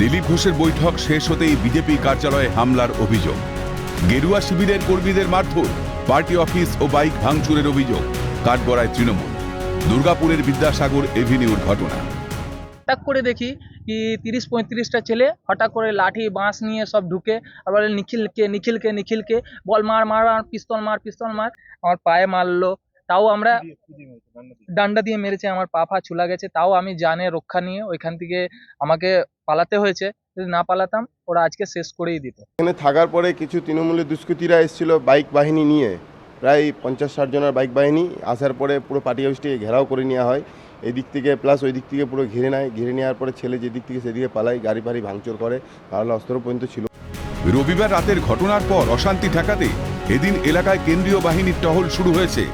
দিলীপ ঘোষের বৈঠক শেষ হতেই বিজেপি কার্যালয়ে হামলার অভিযোগ। গেরুয়া শিবিরের কর্মীদের মারধর, পার্টি অফিস ও বাইক ভাঙচুরের অভিযোগ, কাঠগড়ায় তৃণমূল। দুর্গাপুরের বিদ্যাসাগর এভিনিউর ঘটনা। হঠাৎ করে দেখি কি তিরিশ পঁয়ত্রিশটা ছেলে হঠাৎ করে লাঠি, বাঁশ নিয়ে সব ঢুকে আবার নিখিলকে নিখিলকে নিখিলকে, বল মার মার, পিস্তল মার পিস্তল মার। আমার পায়ে মারলো তাও আমরা ডান্ডা দিয়ে। মেরেছে আমার পা ফা ছুলা গেছে তাও আমি জানে রক্ষা নিয়ে ওইখান থেকে আমাকে পালাতে হয়েছে। যদি না পালাতাম ওরা আজকে শেষ করেই দিত। এখানে থাকার পরে কিছু তৃণমূলের দুষ্কৃতীরা এসেছিল বাইক বাহিনী নিয়ে। প্রায় পঞ্চাশ ষাট জনের বাইক বাহিনী আসার পরে পুরো পার্টি অফিসটিকে ঘেরাও করে নেওয়া হয়। এই দিক থেকে প্লাস ওই দিক থেকে পুরো ঘিরে নেয়। ঘিরে নেওয়ার পরে ছেলে যেদিক থেকে সেদিকে পালায় গাড়ি ফাড়ি ভাঙচুর করে। তাহলে অস্ত্র পর্যন্ত ছিল। রবিবার রাতের ঘটনার পর অশান্তি ঠেকাতে এদিন এলাকায় কেন্দ্রীয় বাহিনীর টহল শুরু হয়েছে।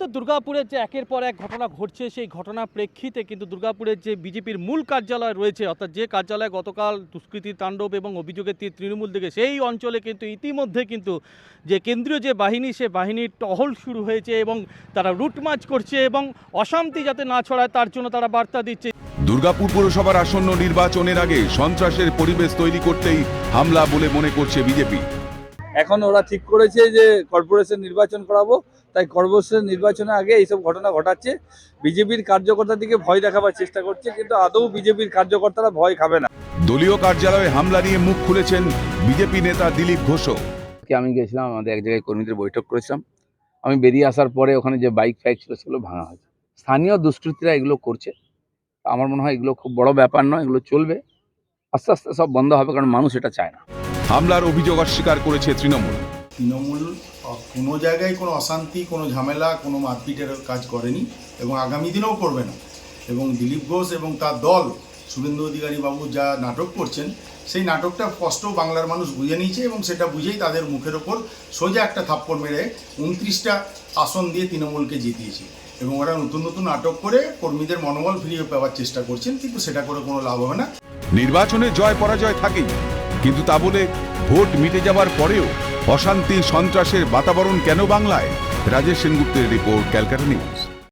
তো দুর্গাপুরের যে একের পর এক ঘটনা ঘটছে, সেই ঘটনা প্রেক্ষিতে কিন্তু দুর্গাপুরের যে বিজেপির মূল কার্যালয় রয়েছে, অর্থাৎ যে কার্যালয়ে গতকাল দুষ্কৃতির তাণ্ডব এবং অভিযোগের তীর তৃণমূল থেকে সেই অঞ্চলে কিন্তু ইতিমধ্যে কিন্তু যে কেন্দ্রীয় যে বাহিনী, সে বাহিনীর টহল শুরু হয়েছে এবং তারা রুট মার্চ করছে এবং অশান্তি যাতে না ছড়ায়, তার জন্য তারা বার্তা দিচ্ছে। দুর্গাপুর পুরসভার আসন্ন নির্বাচনের আগে সন্ত্রাসের পরিবেশ তৈরি করতেই হামলা বলে মনে করছে বিজেপি। এখন ওরা ঠিক করেছে যে কর্পোরেশন নির্বাচন করাবো। তাই কর্পোরেশন নির্বাচনের আগে এইসব ঘটনা ঘটাচ্ছে। বিজেপির কার্যকর্তাদিকে ভয় দেখাবার চেষ্টা করছে কিন্তু আদৌ বিজেপির কার্যকর্তারা ভয় খাবে না। দলীয় কার্যালয়ে হামলা নিয়ে মুখ খুলেছেন বিজেপি নেতা দিলীপ ঘোষও। আজকে আমি গেছিলাম আমাদের এক জায়গায় কর্মীদের বৈঠক করেছিলাম। আমি বেরিয়ে আসার পরে ওখানে যে বাইক ফাইক ছিল সেগুলো ভাঙা হয়েছে। স্থানীয় দুষ্কৃতীরা এগুলো করছে। আমার মনে হয় এগুলো খুব বড় ব্যাপার নয় এগুলো চলবে। আস্তে আস্তে সব বন্ধ হবে কারণ মানুষ এটা চায় না। হামলার অভিযোগ অস্বীকার করেছে তৃণমূল। তৃণমূল কোনো জায়গায় কোনো অশান্তি কোনো ঝামেলা কোনো মারপিটের কাজ করেনি এবং আগামী দিনেও করবে না। এবং দিলীপ ঘোষ এবং তার দল শুভেন্দু অধিকারী বাবু যা নাটক করছেন সেই নাটকটা স্পষ্ট বাংলার মানুষ বুঝে নিয়েছে এবং সেটা বুঝেই তাদের মুখের ওপর সোজা একটা থাপ্পড় মেরে উনত্রিশটা আসন দিয়ে তৃণমূলকে জিতিয়েছে। এবং ওরা নতুন নতুন নাটক করে কর্মীদের মনোবল ফিরিয়ে পাওয়ার চেষ্টা করছেন কিন্তু সেটা করে কোনো লাভ হবে না। নির্বাচনে জয় পরাজয় থাকেই। কিন্তু তা বলে ভোট মিটে যাওয়ার পরেও অশান্তি সন্ত্রাসের বাতাবরণ কেন বাংলায়? রাজেশ সেনগুপ্তের রিপোর্ট ক্যালকাটা নিউজ।